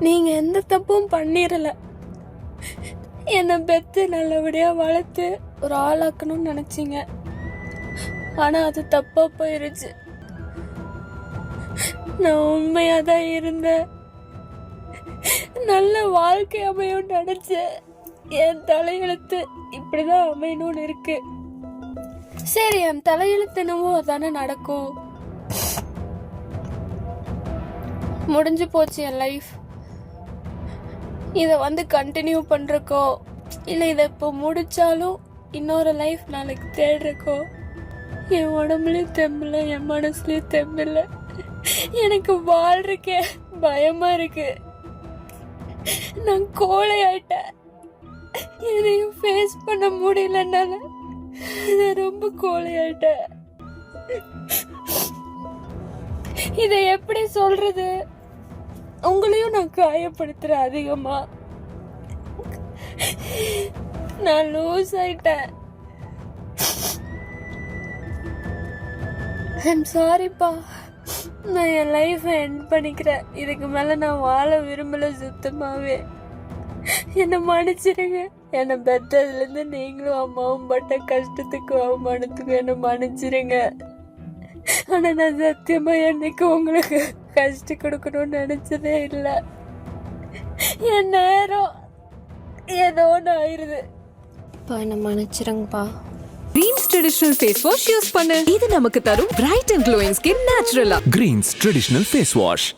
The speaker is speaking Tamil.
நீங்க எந்த தப்பும் பண்ணிரல. என்னை பெத்து நல்லபடியா வளர்த்து ஒரு ஆளாக்கணும்னு நினைச்சீங்க. ஆனா அது தப்பா போயிருச்சு. நான் உண்மையா தான் இருந்தேன். நல்ல வாழ்க்கை அமையும் நினைச்சேன். என் தலையெழுத்து இப்படிதான் அமையணும்னு இருக்கு. சரி என் தலையெழுத்து என்னவோ அதானே நடக்கும். முடிஞ்சு போச்சு என் லைஃப் இதை வந்து கண்டினியூ பண்ணுறக்கோ இல்லை இதை இப்போ முடித்தாலும் இன்னொரு லைஃப் நாளைக்கு தேடுறக்கோ? என் உடம்புலையும் தெம்பில்ல என் மனசுலையும் தெம்பில்ல எனக்கு வாழ்றக்கே பயமாக இருக்கு. நான் கோழை ஆயிட்டேன் எதையும் ஃபேஸ் பண்ண முடியலனால நான் ரொம்ப கோழை ஆயிட்டேன் இதை எப்படி சொல்றது? உங்களையும் நான் காயப்படுத்துறேன் அதிகமா. நான் லூஸ் ஆயிட்டேன். ஐம் சாரிப்பா நான் என் லைஃப்பை என் பண்ணிக்கிறேன். இதுக்கு மேலே நான் வாழ விரும்பல சுத்தமாகவே என்னை மன்னிச்சிருங்க. என்னை பெத்ததுலேருந்து நீங்களும் அம்மாவும் பட்ட கஷ்டத்துக்கு அவமானத்துக்கும் என்னை மன்னிச்சிருங்க. ஆனால் நான் சத்தியமாக என்னைக்கு உங்களுக்கு கஷ்டம் கொடுக்கணும்னு நினைச்சதே இல்லை. என் நேரம் ஏதோ ஒன்று ஆயிருது. இப்போ என்னை மன்னிச்சிடுங்கப்பா Greens traditional face wash use பண்ணு. இது நமக்கு தரும் பிரைட் அண்ட் க்ளோயிங் ஸ்கின் நேச்சுரலா Greens Traditional Face Wash.